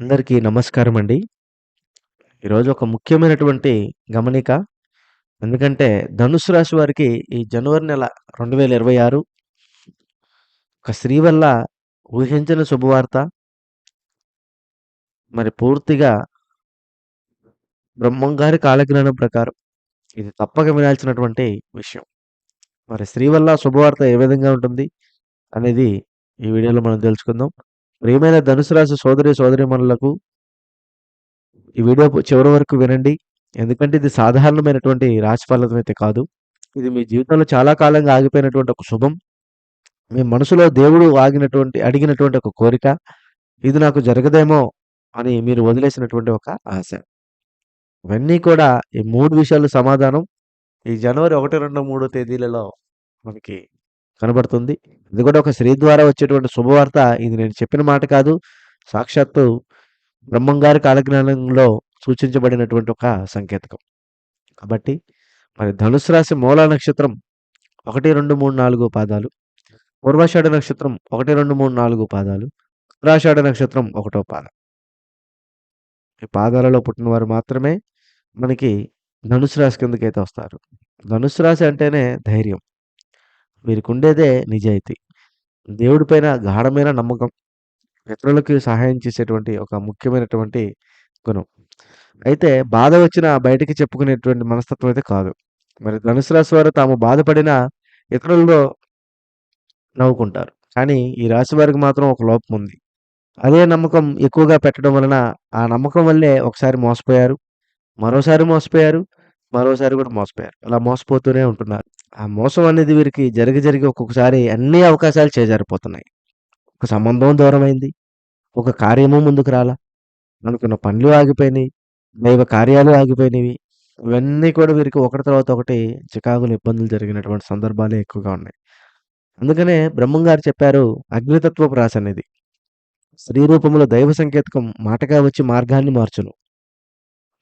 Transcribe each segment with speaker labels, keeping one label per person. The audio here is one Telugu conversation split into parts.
Speaker 1: అందరికీ నమస్కారం అండి. ఈరోజు ఒక ముఖ్యమైనటువంటి గమనిక. ఎందుకంటే ధనుసు రాశి వారికి ఈ జనవరి నెల 2026 ఒక స్త్రీ వల్ల ఊహించిన శుభవార్త. మరి పూర్తిగా బ్రహ్మం గారి కాలజ్ఞానం ప్రకారం ఇది తప్పక వినాల్సినటువంటి విషయం. మరి స్త్రీ వల్ల శుభవార్త ఏ విధంగా ఉంటుంది అనేది ఈ వీడియోలో మనం తెలుసుకుందాం. ప్రియమైన ధనుసు రాశి సోదరి సోదరీమణులకు ఈ వీడియో చివరి వరకు వినండి. ఎందుకంటే ఇది సాధారణమైనటువంటి రాశి ఫలితం అయితే కాదు. ఇది మీ జీవితంలో చాలా కాలంగా ఆగిపోయినటువంటి ఒక శుభం. మీ మనసులో దేవుడు ఆగినటువంటి అడిగినటువంటి ఒక కోరిక. ఇది నాకు జరగదేమో అని మీరు వదిలేసినటువంటి ఒక ఆశ. ఇవన్నీ కూడా ఈ మూడు విషయాలు సమాధానం ఈ జనవరి 1, 2, 3 తేదీలలో మనకి కనబడుతుంది. ఇది కూడా ఒక స్త్రీ ద్వారా వచ్చేటువంటి శుభవార్త. ఇది నేను చెప్పిన మాట కాదు. సాక్షాత్తు బ్రహ్మంగారి కాలజ్ఞానంలో సూచించబడినటువంటి ఒక సంకేతకం. కాబట్టి మరి ధనుసు రాశి మూల నక్షత్రం 1, 2, 3, 4 పాదాలు. పూర్వాషాఢ నక్షత్రం 1, 2, 3, 4 పాదాలు. ఉత్తరాషాఢ నక్షత్రం ఒకటో పాదం. ఈ పాదాలలో పుట్టినవారు మాత్రమే మనకి ధనుసు రాశి కిందకైతే వస్తారు. ధనుసు రాశి అంటేనే ధైర్యం. వీరికుండేదే నిజాయితీ. దేవుడి పైన గాఢమైన నమ్మకం. ఇతరులకి సహాయం చేసేటువంటి ఒక ముఖ్యమైనటువంటి గుణం. అయితే బాధ వచ్చినా బయటికి చెప్పుకునేటువంటి మనస్తత్వం అయితే కాదు. మరి ధనుసు రాశి వారు తాము బాధపడినా ఇతరుల్లో నవ్వుకుంటారు. కానీ ఈ రాశి వారికి మాత్రం ఒక లోపం ఉంది. అదే నమ్మకం ఎక్కువగా పెట్టడం వలన ఆ నమ్మకం వల్లే ఒకసారి మోసపోయారు. మరోసారి మోసపోయారు. మరోసారి కూడా మోసపోయారు. అలా మోసపోతూనే ఉంటున్నారు. ఆ మోసం అనేది వీరికి జరిగి జరిగి ఒక్కొక్కసారి అన్ని అవకాశాలు చేజారిపోతున్నాయి. ఒక సంబంధం దూరమైంది. ఒక కార్యము ముందుకు రాలా. అనుకున్న పనులు ఆగిపోయినాయి. దైవ కార్యాలు ఆగిపోయినవి. ఇవన్నీ కూడా వీరికి ఒకటి తర్వాత ఒకటి చికాకులు, ఇబ్బందులు జరిగినటువంటి సందర్భాలే ఎక్కువగా ఉన్నాయి. అందుకనే బ్రహ్మం గారు చెప్పారు అగ్నితత్వపు రాశి అనేది. స్త్రీ రూపంలో దైవ సంకేతకం మాటగా వచ్చి మార్గాన్ని మార్చును.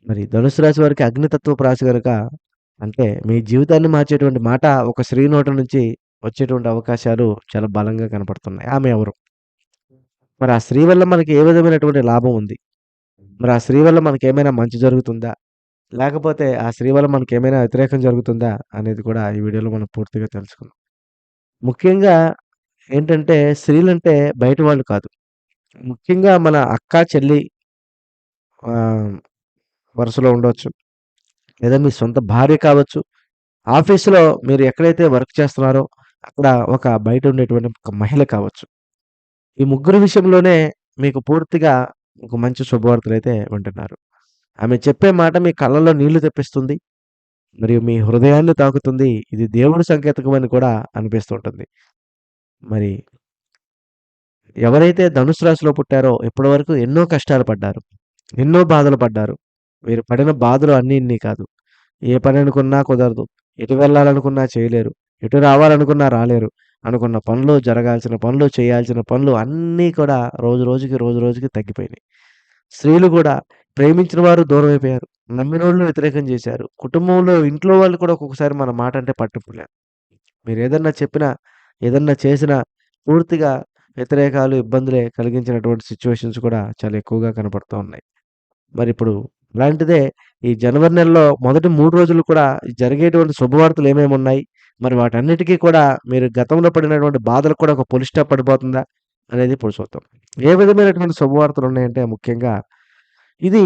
Speaker 1: మరి ధనుసు రాశి వారికి అగ్నితత్వపు రాశి కనుక అంటే మీ జీవితాన్ని మార్చేటువంటి మాట ఒక స్త్రీ నోట నుంచి వచ్చేటువంటి అవకాశాలు చాలా బలంగా కనపడుతున్నాయి. ఆమె ఎవరు? మరి ఆ స్త్రీ వల్ల మనకి ఏ విధమైనటువంటి లాభం ఉంది? మరి ఆ స్త్రీ వల్ల మనకేమైనా మంచి జరుగుతుందా? లేకపోతే ఆ స్త్రీ వల్ల మనకేమైనా వ్యతిరేకం జరుగుతుందా? అనేది కూడా ఈ వీడియోలో మనం పూర్తిగా తెలుసుకుందాం. ముఖ్యంగా ఏంటంటే స్త్రీలంటే బయట వాళ్ళు కాదు. ముఖ్యంగా మన అక్క, చెల్లి ఆహ్, వరుసలో ఉండొచ్చు. లేదా మీ సొంత భార్య కావచ్చు. ఆఫీస్‌లో మీరు ఎక్కడైతే వర్క్ చేస్తున్నారో అక్కడ ఒక బయట ఉండేటువంటి ఒక మహిళ కావచ్చు. ఈ ముగ్గురి విషయంలోనే మీకు పూర్తిగా ఒక మంచి అయితే వింటున్నారు. ఆమె చెప్పే మాట మీ కళ్ళలో నీళ్ళు తెప్పిస్తుంది. మరియు మీ హృదయాన్ని తాకుతుంది. ఇది దేవుడి సంకేతకం అని కూడా అనిపిస్తూ ఉంటుంది. మరి ఎవరైతే ధనుసు రాశిలో పుట్టారో ఇప్పటివరకు ఎన్నో కష్టాలు పడ్డారు. ఎన్నో బాధలు పడ్డారు. వీరు పడిన బాధలు అన్నీ ఇన్ని కాదు. ఏ పని అనుకున్నా కుదరదు. ఎటు వెళ్ళాలనుకున్నా చేయలేరు. ఎటు రావాలనుకున్నా రాలేరు. అనుకున్న పనులు, జరగాల్సిన పనులు, చేయాల్సిన పనులు అన్నీ కూడా రోజు రోజుకి, రోజు రోజుకి తగ్గిపోయినాయి. స్త్రీలు కూడా ప్రేమించిన వారు దూరమైపోయారు. నమ్మినోళ్ళు వ్యతిరేకం చేశారు. కుటుంబంలో ఇంట్లో వాళ్ళు కూడా ఒక్కొక్కసారి మన మాట అంటే పట్టింపు మీరు ఏదన్నా చెప్పినా, ఏదన్నా చేసినా పూర్తిగా వ్యతిరేకాలు, ఇబ్బందులే కలిగించినటువంటి సిచ్యువేషన్స్ కూడా చాలా ఎక్కువగా కనపడుతూ ఉన్నాయి. మరిప్పుడు అలాంటిదే ఈ జనవరి నెలలో మొదటి మూడు రోజులు కూడా జరిగేటువంటి శుభవార్తలు ఏమేమి ఉన్నాయి మరి వాటన్నిటికీ కూడా మీరు గతంలో పడినటువంటి బాధలు కూడా ఒక ఫుల్ పడిపోతుందా? అనేది ఇప్పుడు చూద్దాం. ఏ విధమైనటువంటి శుభవార్తలు ఉన్నాయంటే ముఖ్యంగా ఇది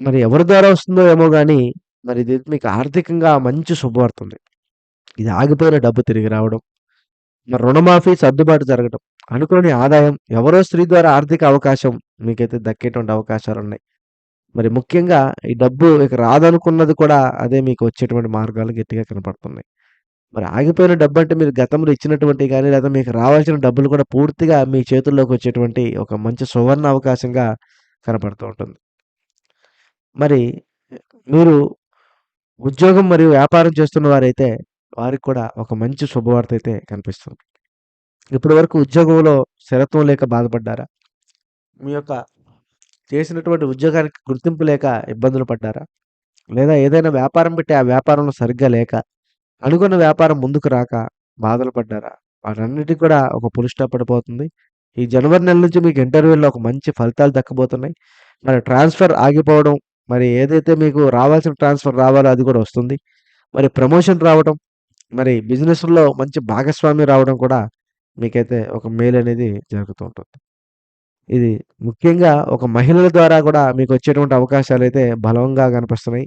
Speaker 1: మరి ఎవరి ద్వారా వస్తుందో ఏమో కానీ మరి ఇది మీకు ఆర్థికంగా మంచి శుభవార్త ఉంది. ఇది ఆగిపోయిన డబ్బు తిరిగి రావడం. మరి రుణమాఫీ సర్దుబాటు జరగడం. అనుకోని ఆదాయం ఎవరో స్త్రీ ద్వారా ఆర్థిక అవకాశం మీకైతే దక్కేటువంటి అవకాశాలు ఉన్నాయి మరి ముఖ్యంగా ఈ డబ్బు ఇక రాదనుకున్నది కూడా అదే మీకు వచ్చేటువంటి మార్గాలు గట్టిగా కనపడుతున్నాయి. మరి ఆగిపోయిన డబ్బు అంటే మీరు గతంలో ఇచ్చినటువంటి కానీ లేదా మీకు రావాల్సిన డబ్బులు కూడా పూర్తిగా మీ చేతుల్లోకి వచ్చేటువంటి ఒక మంచి సువర్ణ అవకాశంగా కనపడుతూ ఉంటుంది. మరి మీరు ఉద్యోగం మరియు వ్యాపారం చేస్తున్న వారైతే వారికి కూడా ఒక మంచి శుభవార్త అయితే కనిపిస్తుంది. ఇప్పటి వరకు ఉద్యోగంలో స్థిరత్వం లేక బాధపడ్డారా? మీ యొక్క చేసినటువంటి ఉద్యోగానికి గుర్తింపు లేక ఇబ్బందులు పడ్డారా? లేదా ఏదైనా వ్యాపారం పెట్టి ఆ వ్యాపారంలో సరిగ్గా లేక అనుకున్న వ్యాపారం ముందుకు రాక బాధలు పడ్డారా? వాటన్నిటి కూడా ఒక ఫుల్ స్టాప్ పడిపోతుంది. ఈ జనవరి నెల నుంచి మీకు ఇంటర్వ్యూలో ఒక మంచి ఫలితాలు దక్కబోతున్నాయి. మరి ట్రాన్స్‌ఫర్ ఆగిపోవడం, మరి ఏదైతే మీకు రావాల్సిన ట్రాన్స్‌ఫర్ రావాలో అది కూడా వస్తుంది. మరి ప్రమోషన్ రావడం, మరి బిజినెస్‌లో మంచి భాగస్వామి రావడం కూడా మీకైతే ఒక మేలనేది జరుగుతూ ఉంటుంది. ఇది ముఖ్యంగా ఒక మహిళల ద్వారా కూడా మీకు వచ్చేటువంటి అవకాశాలు అయితే బలంగా కనిపిస్తున్నాయి.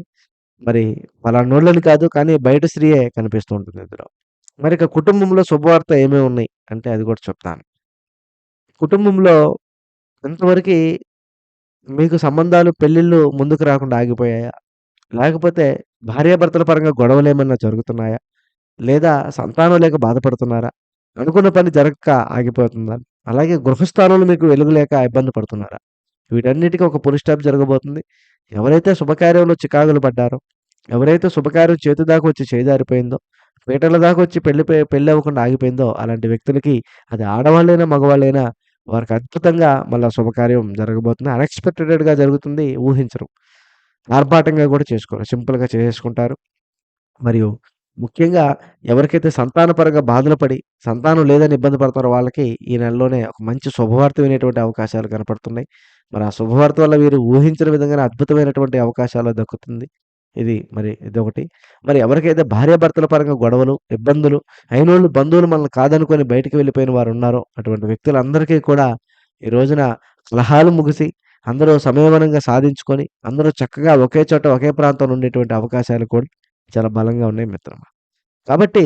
Speaker 1: మరి పలానోళ్ళని కాదు కానీ బయట స్త్రీయే కనిపిస్తూ ఉంటుంది ఇందులో. మరి ఇక కుటుంబంలో శుభవార్త ఏమేమి ఉన్నాయి అంటే అది కూడా చెప్తాను. కుటుంబంలో ఇంతవరకి మీకు సంబంధాలు, పెళ్ళిళ్ళు ముందుకు రాకుండా ఆగిపోయాయా? లేకపోతే భార్యాభర్తల పరంగా గొడవలు ఏమన్నా జరుగుతున్నాయా? లేదా సంతానం లేక బాధపడుతున్నారా? అనుకున్న పని జరగక ఆగిపోతుందా? అలాగే గృహస్థానంలో మీకు వెలుగులేక ఇబ్బంది పడుతున్నారా? వీటన్నిటికీ ఒక ఫుల్ స్టాప్ జరగబోతుంది. ఎవరైతే శుభకార్యంలో చికాకులు పడ్డారో, ఎవరైతే శుభకార్యం చేతి దాకా వచ్చి చేయిదారిపోయిందో పీటల దాకా వచ్చి పెళ్ళి పెళ్ళి అవ్వకుండా ఆగిపోయిందో అలాంటి వ్యక్తులకి అది ఆడవాళ్ళైనా, మగవాళ్ళైనా వారికి అద్భుతంగా మళ్ళీ శుభకార్యం జరగబోతుంది. అన్‌ఎక్స్‌పెక్టెడ్‌గా జరుగుతుంది. ఊహించరు. ఆర్భాటంగా కూడా చేసుకోరు. సింపుల్‌గా చేసుకుంటారు మరియు ముఖ్యంగా ఎవరికైతే సంతానపరంగా బాధలు పడి, సంతానం లేదని ఇబ్బంది పడతారో వాళ్ళకి ఈ నెలలోనే ఒక మంచి శుభవార్త వినేటువంటి అవకాశాలు కనపడుతున్నాయి. మరి ఆ శుభవార్త వల్ల వీరు ఊహించిన విధంగానే అద్భుతమైనటువంటి అవకాశాలు దక్కుతుంది. ఇది మరి ఇదొకటి. మరి ఎవరికైతే భార్యాభర్తల పరంగా గొడవలు, ఇబ్బందులు అయినోళ్ళు బంధువులు మనల్ని కాదనుకొని బయటికి వెళ్ళిపోయిన వారు ఉన్నారో అటువంటి వ్యక్తులందరికీ కూడా ఈ రోజున కలహాలు ముగిసి, అందరూ సమయమనంగా సాధించుకొని, అందరూ చక్కగా ఒకే చోట, ఒకే ప్రాంతంలో ఉండేటువంటి అవకాశాలు కూడా చాలా బలంగా ఉన్నాయి మిత్రమా. కాబట్టి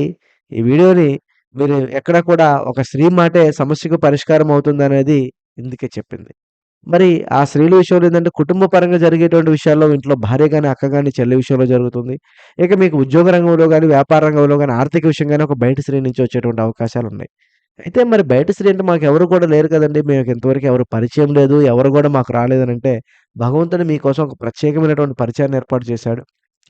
Speaker 1: ఈ వీడియోని మీరు ఎక్కడ కూడా ఒక స్త్రీ మాటే సమస్యకు పరిష్కారం అవుతుందనేది ఇందుకే చెప్పింది. మరి ఆ స్త్రీల విషయంలో ఏంటంటే కుటుంబ పరంగా జరిగేటువంటి విషయాల్లో ఇంట్లో భార్య కానీ అక్క కానీ చెల్లి విషయంలో జరుగుతుంది. ఇక మీకు ఉద్యోగ రంగంలో కానీ వ్యాపార రంగంలో కానీ ఆర్థిక విషయంగానే ఒక బయట స్త్రీ నుంచి వచ్చేటువంటి అవకాశాలున్నాయి. అయితే మరి బయట స్త్రీ అంటే మాకు ఎవరు కూడా లేరు కదండి మేము ఇంతవరకు ఎవరు పరిచయం లేదు. ఎవరు కూడా మాకు రాలేదని అంటే భగవంతుడు మీకోసం ఒక ప్రత్యేకమైనటువంటి పరిచయాన్ని ఏర్పాటు చేశాడు.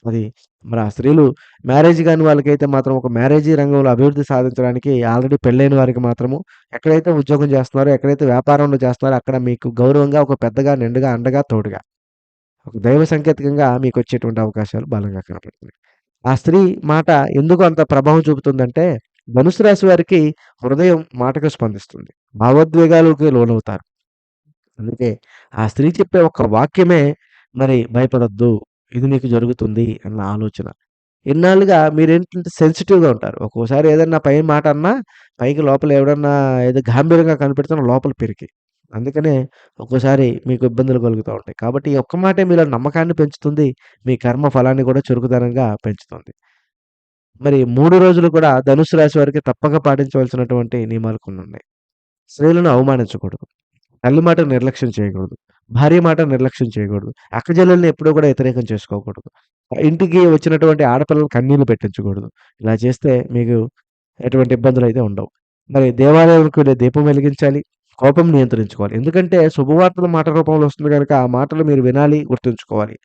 Speaker 1: అది మరి ఆ స్త్రీలు మ్యారేజ్ కాని వాళ్ళకైతే మాత్రం ఒక మ్యారేజీ రంగంలో అభివృద్ధి సాధించడానికి ఆల్రెడీ పెళ్ళైన వారికి మాత్రము ఎక్కడైతే ఉద్యోగం చేస్తున్నారో, ఎక్కడైతే వ్యాపారంలో చేస్తున్నారో అక్కడ మీకు గౌరవంగా ఒక పెద్దగా, నిండుగా, అండగా, తోడుగా ఒక దైవ సంకేతకంగా మీకొచ్చేటువంటి అవకాశాలు బలంగా కనపడుతున్నాయి. ఆ స్త్రీ మాట ఎందుకు అంత ప్రభావం చూపుతుందంటే, ధనుసు రాశి వారికి హృదయం మాటకు స్పందిస్తుంది. భావోద్వేగాలకు లోనవుతారు. అందుకే ఆ స్త్రీ చెప్పే ఒక వాక్యమే మరి భయపడొద్దు. ఇది నీకు జరుగుతుంది అన్న ఆలోచన. ఇన్నాళ్ళుగా మీరు ఏంటంటే సెన్సిటివ్‌గా ఉంటారు. ఒక్కోసారి ఏదన్నా పై మాట అన్నా పైకి లోపల ఎవడన్నా ఏదో గాంభీర్యంగా కనిపెడుతున్నా లోపల పెరిగి అందుకనే ఒక్కోసారి మీకు ఇబ్బందులు కలుగుతూ ఉంటాయి. కాబట్టి ఈ ఒక్క మాటే మీలో నమ్మకాన్ని పెంచుతుంది. మీ కర్మ ఫలాన్ని కూడా చురుకుదనంగా పెంచుతుంది. మరి మూడు రోజులు కూడా ధనుసు రాశి వారికి తప్పక పాటించవలసినటువంటి నియమాలు కొన్నున్నాయి. స్త్రీలను అవమానించకూడదు. తల్లి మాట నిర్లక్ష్యం చేయకూడదు. భార్య మాట నిర్లక్ష్యం చేయకూడదు. అక్కచెల్లెల్ని ఎప్పుడూ కూడా వ్యతిరేకం చేసుకోకూడదు. ఇంటికి వచ్చినటువంటి ఆడపిల్లలు కన్నీళ్ళు పెట్టించకూడదు. ఇలా చేస్తే మీకు ఎటువంటి ఇబ్బందులు అయితే ఉండవు. మరి దేవాలయాలకు వెళ్ళే దీపం వెలిగించాలి. కోపం నియంత్రించుకోవాలి. ఎందుకంటే శుభవార్తలు మాట రూపంలో వస్తుంది కనుక ఆ మాటలు మీరు వినాలి, గుర్తుంచుకోవాలి.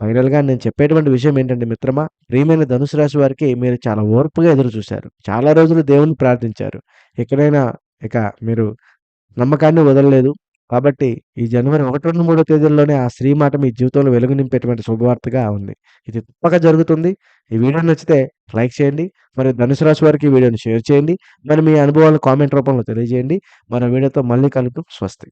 Speaker 1: ఫైనల్‌గా నేను చెప్పేటువంటి విషయం ఏంటంటే మిత్రమా, ప్రియమైన ధనుసు రాశి వారికి మీరు చాలా ఓర్పుగా ఎదురు చూశారు. చాలా రోజులు దేవుని ప్రార్థించారు. ఎక్కడైనా ఇక మీరు నమ్మకాన్ని వదలలేదు. కాబట్టి ఈ జనవరి 1, 2, 3 తేదీల్లోనే ఆ స్త్రీ మాట మీ జీవితంలో వెలుగు నింపేటువంటి శుభవార్తగా ఉంది. ఇది తప్పక జరుగుతుంది. ఈ వీడియో నచ్చితే లైక్ చేయండి. మరియు ధనుసు రాశి వారికి ఈ వీడియోని షేర్ చేయండి. మరి మీ అనుభవాలను కామెంట్ రూపంలో తెలియజేయండి. మన వీడియోతో మళ్ళీ కలుద్దాం. స్వస్తి.